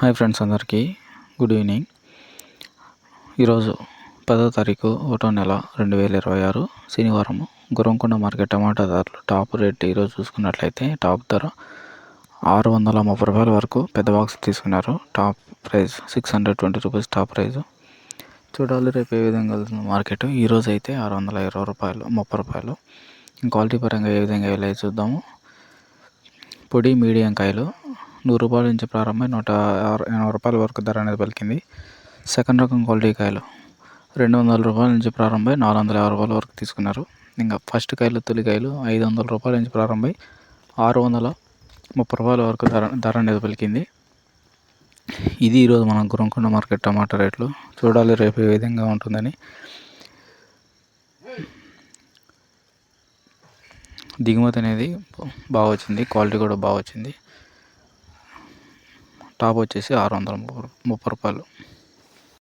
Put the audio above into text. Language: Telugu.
హాయ్ ఫ్రెండ్స్ అందరికీ. Good evening. ఈరోజు పదో తారీఖు ఒకటో నెల రెండు వేల ఇరవై ఆరు. శనివారం గురంకొండ మార్కెట్ టమాటా ధరలు టాప్ రేట్ ఈరోజు చూసుకున్నట్లయితే టాప్ ధర ఆరు వందల ముప్పై రూపాయల వరకు పెద్ద బాక్స్ తీసుకున్నారు. Top price six hundred twenty rupees top price. చూడాలి రేపు ఏ విధంగా వెళ్తుంది మార్కెట్. ఈరోజు అయితే ఆరు వందల ఇరవై రూపాయలు ముప్పై రూపాయలు. క్వాలిటీ పరంగా ఏ విధంగా వెళ్ళాయి చూద్దాము. పొడి మీడియం కాయలు నూరు రూపాయల నుంచి ప్రారంభమై నూట ఎనభై రూపాయల వరకు ధర అనేది పలికింది. సెకండ్ రకం క్వాలిటీ కాయలు రెండు వందల రూపాయల నుంచి ప్రారంభమై నాలుగు వందల యాభై రూపాయల వరకు తీసుకున్నారు. ఇంకా ఫస్ట్ కాయలు తొలి కాయలు ఐదు వందల రూపాయల నుంచి ప్రారంభమై ఆరు వందల ముప్పై రూపాయల వరకు ధర ధర అనేది పలికింది. ఇది ఈరోజు మన గురంకొండ మార్కెట్ టమాటా రేట్లు. చూడాలి రేపు ఏ విధంగా ఉంటుందని. దిగుమతి అనేది బాగా వచ్చింది క్వాలిటీ కూడా బాగా వచ్చింది. టాప్ వచ్చేసి ఆరు వందల ముప్పై ముప్పై రూపాయలు.